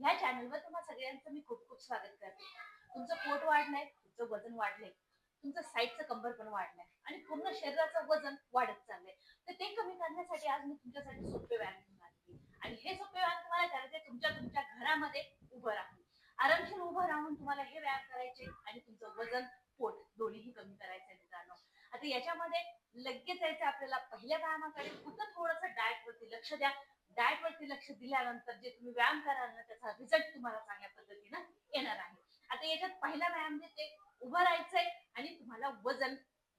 ह्या चॅनलवर तुम्हा सगळ्यांचं मी खूप खूप स्वागत करते. तुमचं पोट वाढलंय तुमचं वजन वाढलंय तुमचं साईडचं कंबर पण वाढलंय आणि पूर्ण शरीराचं वजन वाढत चाललंय. तर ते कमी करण्यासाठी आज मी तुमच्यासाठी सोपे व्यायाम घेऊन आली आणि हे सोपे व्यायाम तुम्हाला करायचे तुमच्या तुमच्या घरामध्ये उभं राहून. आरामशीर उभं राहून तुम्हाला हे व्यायाम करायचे आणि तुमचं वजन पोट दोन्हीही कमी करायचं मित्रांनो. आता याच्यामध्ये लगेच जायचं आपल्याला पहिल्या व्यायामाकडे. फक्त थोडंसं डाएट वरती लक्ष द्या. डाएट वरती लक्ष दिल्यानंतर जे तुम्ही व्यायाम कराल ना त्याचा रिझल्ट तुम्हाला चांगल्या पद्धतीनं येणार आहे. आता याच्यात पहिला व्यायाम जे ते उभं राहायचंय आणि तुम्हाला वजन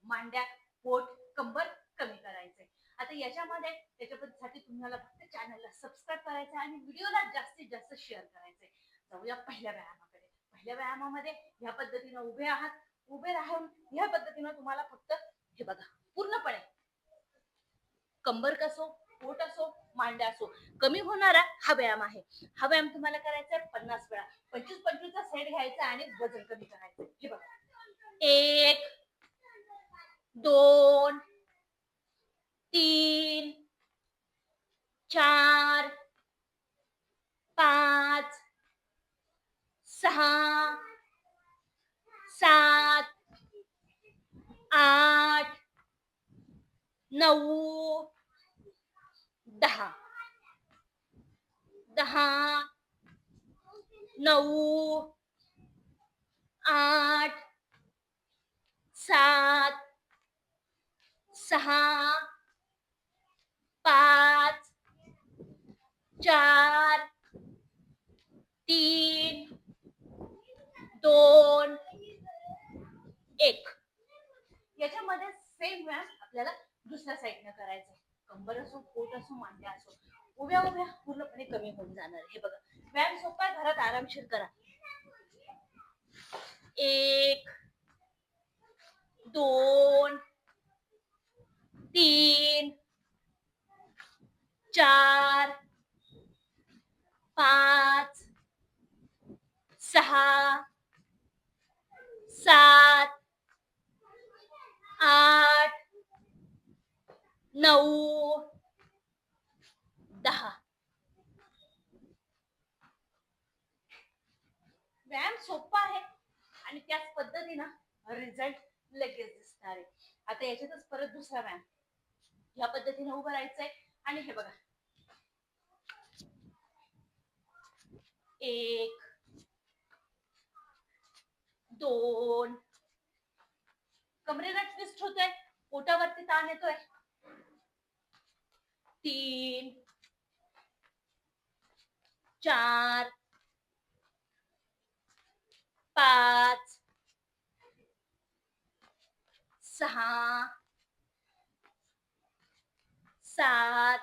मांड्या पोट कंबर कमी करायचंय. आता याच्यामध्ये त्याच्यासाठी तुम्हाला फक्त चॅनलला सबस्क्राईब करायचं आणि व्हिडिओला जास्तीत जास्त शेअर करायचंय. जाऊया पहिल्या व्यायामाकडे. पहिल्या व्यायामामध्ये ह्या पद्धतीनं उभे आहात. उभे राहून ह्या पद्धतीनं तुम्हाला फक्त हे बघा पूर्णपणे कंबर कसो पोट असो मांड्या असो कमी होणारा हा व्यायाम आहे. हा व्यायाम तुम्हाला करायचा आहे पन्नास वेळा. पंचवीस पंचवीसचा सेट घ्यायचा आणि वजन कमी करायचं. हे बघा. एक दोन तीन चार पाच सहा सात आठ नऊ दहा. दहा नऊ आठ सात सहा पाच चार तीन दोन एक. याच्यामध्ये सेम व्यायाम आपल्याला दुसऱ्या साईडनं करायचं कंबर असो पोट असो मांड्या असो उभ्या उभ्या पूर्णपणे कमी होऊन जाणार. हे बघा. व्यायाम सोपा घरात आरामशीर करा. एक दोन तीन चार पाच सहा सात आठ नऊ दहा. व्यायाम सोपा आहे आणि त्याच पद्धतीनं रिझल्ट लगेच दिसणार आहे. आता याच्यातच परत दुसरा व्यायाम. ह्या पद्धतीने उभं राहायचंय आणि हे बघा. एक दोन. कमरेला ट्विस्ट होतोय पोटावरती ताण येतोय. तीन चार पाच सहा सात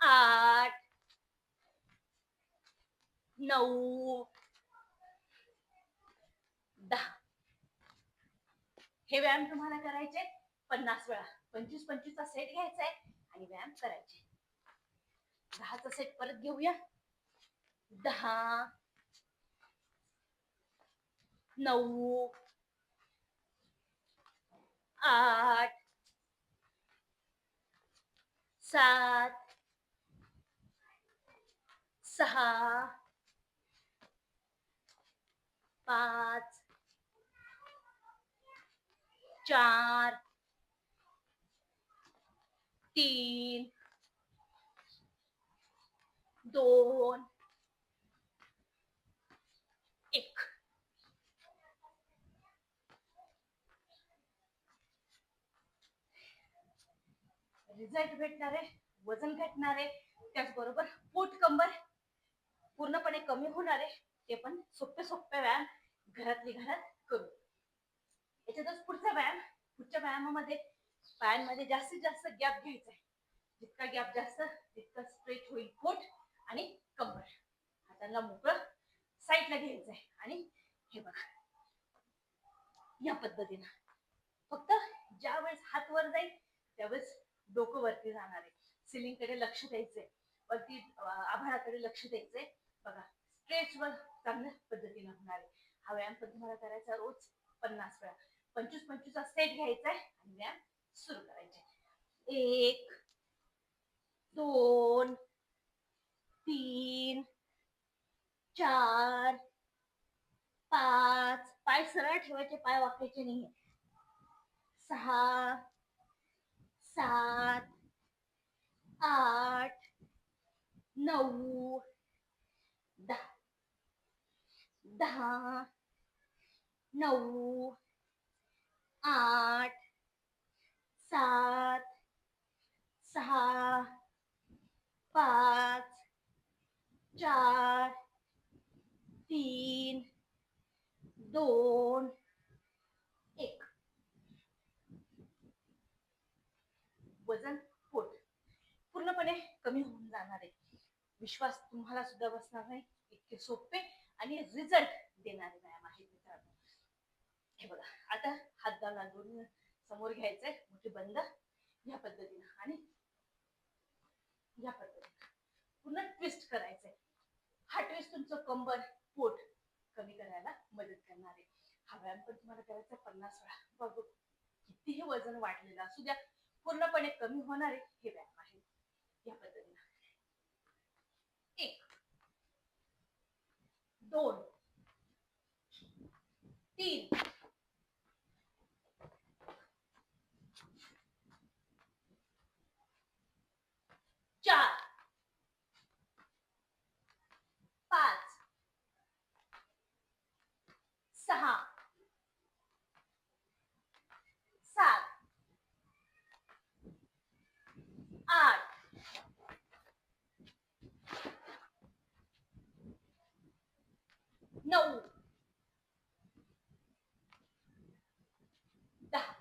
आठ नऊ दहा. हे व्यायाम तुम्हाला करायचे पन्नास वेळा. पंचवीस पंचवीसचा सेट घ्यायचा आहे आणि व्यायाम करायचे. दहाचा सेट परत घेऊया. दहा नऊ आठ सात सहा पाच चार तीन दोन एक. रिझल्ट भेटणार आहे वजन घटणार आहे त्याचबरोबर पोट कंबर पूर्णपणे कमी होणार आहे ते पण सोपे सोपे व्यायाम घरातली घरात करू. याच्यातच पुढचा व्यायाम पुढच्या व्यायामामध्ये पायांमध्ये जास्तीत जास्त गॅप घ्यायचा आहे. जितका गॅप जास्त तितका स्ट्रेच होईल पोट आणि कंबर हाताला मोकळं साईडला घ्यायचं आहे. आणि हे बघा. या पद्धतीनं. फक्त ज्या वेळेस हात वर जाईल त्यावेळेस डोकं वरती जाणार आहे. सिलिंगकडे लक्ष द्यायचंय. वरती आभाळाकडे लक्ष द्यायचंय. बघा. स्ट्रेच वर चांगल्या पद्धतीनं होणार आहे. हा व्यायाम पण तुम्हाला करायचा रोज पन्नास वेळा. पंचवीस पंचवीसचा सेट घ्यायचा आहे. आणि व्यायाम सुरू करायचे. एक दोन तीन चार पाच. पाय सरळ ठेवायचे पाय वाकायचे नाही सहा सात आठ नऊ दहा. दहा नऊ आठ सात सहा पाच चार तीन दोन एक वजन पोट पूर्णपणे कमी होऊन जाणार आहे. विश्वास तुम्हाला सुद्धा बसणार नाही. इतके सोपे आणि रिझल्ट देणारे व्यायाम आहेत मित्रांनो. हे बघा आता हात दावला दोन समोर घ्यायचंय. मोठे बंद. या पद्धतीनं आणि या पद्धतीनं. पुन्हा ट्विस्ट करायचंय. हा ट्विस्ट तुमचं कंबर पोट कमी करायला मदत करणार आहे. हा व्यायाम पण तुम्हाला करायचा पन्नास वेळा. बघू कितीही वजन वाढलेलं असू द्या. पूर्णपणे कमी होणारे हे व्यायाम आहे. या पद्धतीनं. एक. दोन. तीन चार पाच सहा सात आठ नऊ दहा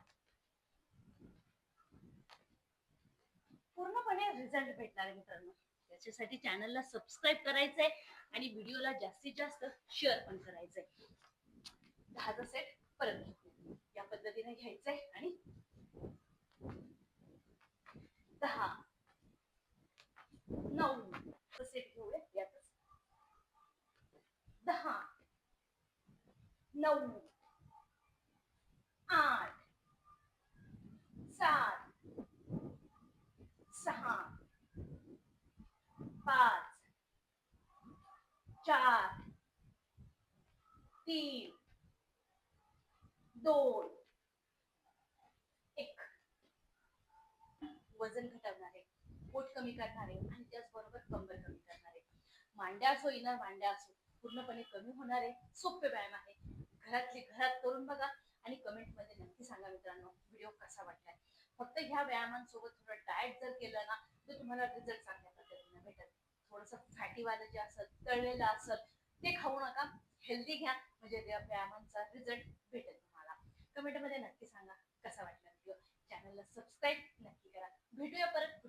पूर्णपणे रिझल्ट भेटणार आहे मित्रांनो त्याच्यासाठी चॅनलला सबस्क्राईब करायचंय आणि व्हिडिओला जास्तीत जास्त शेअर पण करायचंय. दहाचा सेट परत या पद्धतीने घ्यायचंय आणि दहा नऊ सेट घेऊया यातच. दहा नऊ आठ सात सहा पाच चार तीन दोन एक. वजन घटवणारे पोट कमी करणारे आणि त्याचबरोबर कंबर कमी करणारे. मांड्या असो इनर मांड्या असो पूर्णपणे कमी होणारे सोपे व्यायाम आहे. घरातले घरात करून बघा आणि कमेंटमध्ये नक्की सांगा मित्रांनो व्हिडिओ कसा वाटलाय फक्त ह्या व्यायामांसोबत थोडं डाएट जर केलं ना तर तुम्हाला रिझल्ट चांगला थोडस फॅटीवालं जे असेल तळलेलं असेल ते खाऊ नका. हेल्दी घ्या. म्हणजे त्या व्यायामांचा रिझल्ट भेटेल तुम्हाला. कमेंटमध्ये नक्की सांगा कसा वाटला व्हिडिओ चॅनलला सबस्क्राईब नक्की करा. भेटूया परत